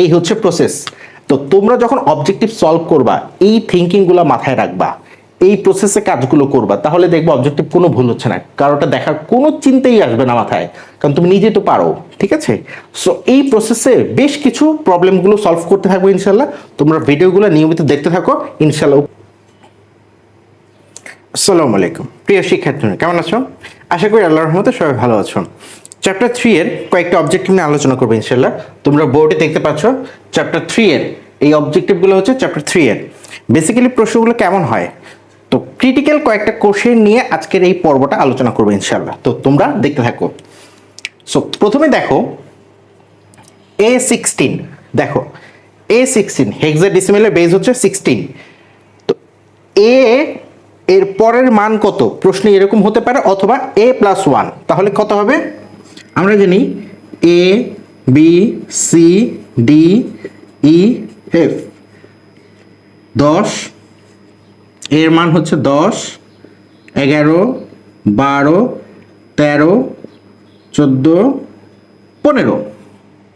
এই হচ্ছে প্রসেস তো তোমরা যখন অবজেক্টিভ সলভ করবা, এই থিঙ্কিংগুলো মাথায় রাখবা, এই প্রসেসে কাজগুলো করবা, তাহলে দেখবা অবজেক্টিভ কোনো ভুল হচ্ছে না। কারোটা দেখার কোনো চিন্তাই আসবে না মাথায়, কারণ তুমি নিজে তো পারো, ঠিক আছে? সো এই প্রসেসে বেশ কিছু প্রবলেমগুলো সলভ করতে থাকব ইনশাল্লাহ। তোমরা ভিডিওগুলো নিয়মিত দেখতে থাকো, ইনশাল্লাহ। আসসালামু আলাইকুম। প্রিয় শিক্ষার্থী কেমন আছো? আশা করি আল্লাহর রহমতে সবাই ভালো আছো। চ্যাপ্টার থ্রি এর কয়েকটা অবজেক্টিভ নিয়ে আলোচনা করব ইনশাল্লাহ তোমরা বোর্ডে দেখতে পাচ্ছ চ্যাপ্টার থ্রি এর এই অবজেক্টিভগুলো হচ্ছে চ্যাপ্টার থ্রি এর। বেসিক্যালি প্রশ্নগুলো কেমন হয়? তো ক্রিটিক্যাল কয়েকটা কোশ্চেন নিয়ে আজকের এই পর্বটা আলোচনা করব ইনশাল্লাহ তো তোমরা দেখতে থাকো। সো প্রথমে দেখো এ সিক্সটিন দেখো এ সিক্সটিন হেক্সা ডিসিমেলের বেজ হচ্ছে সিক্সটিন তো এ এর পরের মান কত? প্রশ্ন এরকম হতে পারে, অথবা এ প্লাস ওয়ান তাহলে কত হবে? আমরা জানি A B C D E F দশ এর মান হচ্ছে দশ এগারো বারো তেরো চোদ্দ পনেরো।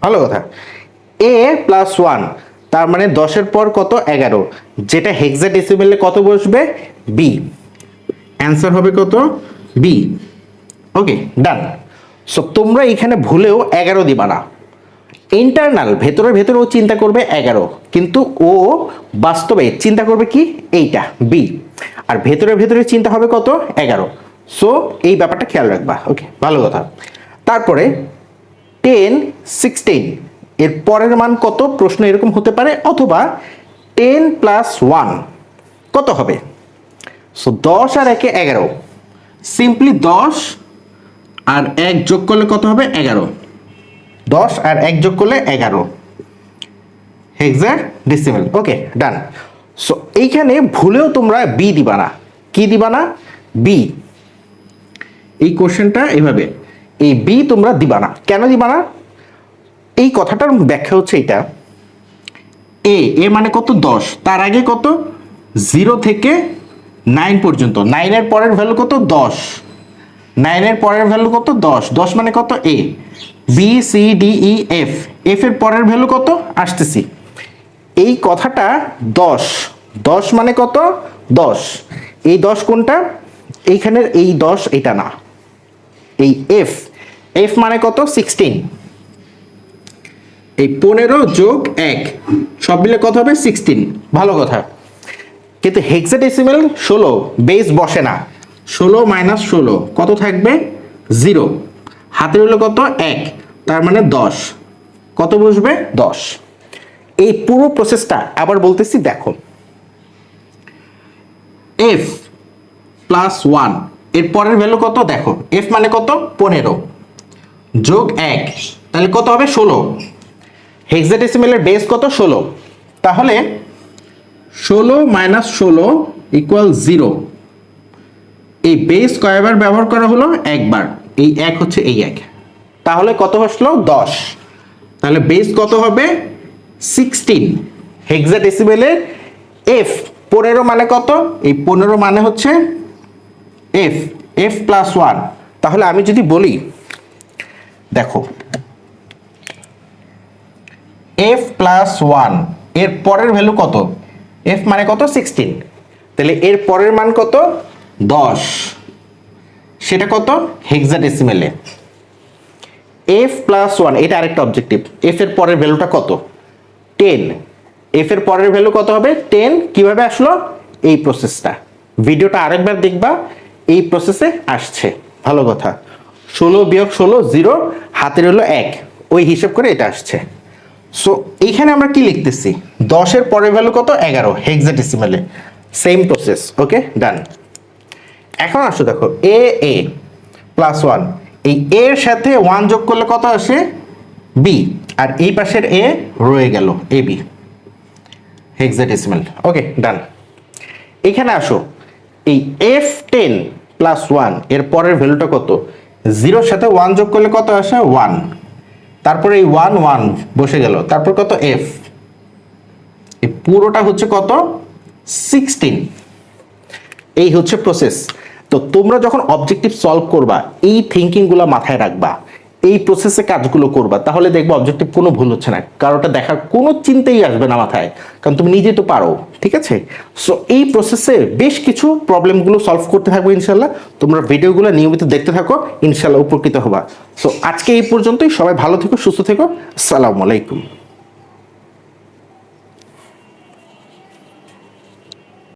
ভালো কথা। এ প্লাস ওয়ান তার মানে দশের পর কত? এগারো। যেটা হেক্সা ডেসিমেলে কত বসবে? বি অ্যান্সার হবে কত? বি ওকে ডান সো তোমরা এখানে ভুলেও এগারো দিবা না। ইন্টারনাল ভেতরে ভেতরে ও চিন্তা করবে এগারো। কিন্তু ও বাস্তবে চিন্তা করবে কি? এইটা বি আর ভেতরে ভেতরে চিন্তা হবে কত? এগারো। সো এই ব্যাপারটা খেয়াল রাখবা। ওকে ভালো কথা। তারপরে টেন সিক্সটিন এর পরের মান কত? প্রশ্ন এরকম হতে পারে। অথবা টেন প্লাস ওয়ান কত হবে? সো দশ আর একে এগারো। সিম্পলি দশ আর এক যোগ করলে কত হবে? এগারো। দশ আর এক যোগ করলে এগারো। হেক্সার ডিসিমেল ওকে ডান সো এইখানে ভুলেও তোমরা বি দিবা না। কি দিবা না? বি এই কোশ্চেনটা এভাবে। এই বি তোমরা দিবা না। কেন দিবা না? এই কথাটার ব্যাখ্যা হচ্ছে এটা এ এ মানে কত? দশ। তার আগে কত? জিরো থেকে নাইন পর্যন্ত। নাইনের পরের ভ্যালু কত? দশ। নাইনের পরের ভ্যালু কত? দশ। দশ মানে কত? A B C D E F F এর পরের ভ্যালু কত? আসতেছি। এই কথাটা দশ। দশ মানে কত? দশ। এই দশ কোনটা? এইখানের এই দশ এটা না। এই এফ এফ মানে কত? সিক্সটিন এই পনেরো যোগ এক। সব মিলে কত হবে? সিক্সটিন ভালো কথা। কিন্তু হেক্সাডেসিমেল ষোলো। বেস বসে না। ষোলো মাইনাস ষোলো, কত থাকবে? জিরো। হাতে হলো কত? এক। তার মানে দশ। কত বসবে? দশ। এই পুরো প্রসেসটা আবার বলতেছি, দেখো। এফ প্লাস ওয়ানের পরের ভ্যালু কত? দেখো এফ মানে কত? পনেরো। যোগ এক, তাহলে কত হবে? ষোলো। হেক্সাডেসিমেলের বেস কত? ষোলো। তাহলে ষোলো মাইনাস ষোলো ইকুয়াল জিরো এই বেস কয়বার ব্যবহার করা হলো একবার। এই এক হচ্ছে এই এক। তাহলে কত আসলো দশ। তাহলে বেস কত হবে? সিক্সটিন হেক্সাডেসিমেলের এফ পনেরো মানে কত? এই পনেরো মানে হচ্ছে এফ এফ প্লাস ওয়ান তাহলে আমি যদি বলি, দেখো এফ প্লাস ওয়ানের পরের ভ্যালু কত? এফ মানে কত? সিক্সটিন তাহলে এর পরের মান কত? দশ। সেটা কত? হেক্সাডেসিমেলে এফ প্লাস ওয়ান এটা আরেকটা অবজেক্টিভ এফ এর পরের ভ্যালুটা কত? টেন এফ এর পরের ভ্যালু কত হবে? টেন কীভাবে আসলো? এই প্রসেসটা ভিডিওটা আরেকবার দেখবা, এই প্রসেসে আসছে। ভালো কথা। ষোলো বিয়োগ ষোলো জিরো হাতের হলো এক। ওই হিসেব করে এটা আসছে। সো এইখানে আমরা কি লিখতেছি? দশের পরের ভ্যালু কত? এগারো। হেক্সাডেসিমালে সেম প্রসেস ওকে ডান এখন আসো দেখো এ এ প্লাস ওয়ান এই এর সাথে ওয়ান যোগ করলে কত আসে? বি আর এই পাশের এ রয়ে গেল এ বি হেক্সাডেসিমাল ওকে ডান এখানে আসো, এই এফ টেন প্লাস ওয়ানের পরের ভ্যালুটা কত? জিরোর সাথে ওয়ান যোগ করলে কত আসে? ওয়ান তারপরে এই ওয়ান ওয়ান বসে গেল, তারপর কত? এফ এই পুরোটা হচ্ছে কত? সিক্সটিন এই হচ্ছে প্রসেস তো তোমরা যখন অবজেক্টিভ সলভ করবা, এই থিঙ্কিংগুলো মাথায় রাখবা, এই প্রসেসে কাজগুলো করবা, তাহলে দেখব অবজেক্টিভ কোনো ভুল হচ্ছে না। কারোটা দেখার কোনো চিন্তাই আসবে না মাথায়, কারণ তুমি নিজে তো পারো, ঠিক আছে? সো এই প্রসেসে বেশ কিছু প্রবলেমগুলো সলভ করতে থাকব ইনশাল্লাহ। তোমরা ভিডিওগুলো নিয়মিত দেখতে থাকো, ইনশাল্লাহ উপকৃত হবা। সো আজকে এই পর্যন্তই, সবাই ভালো থেকো, সুস্থ থেকো, আসসালামু আলাইকুম।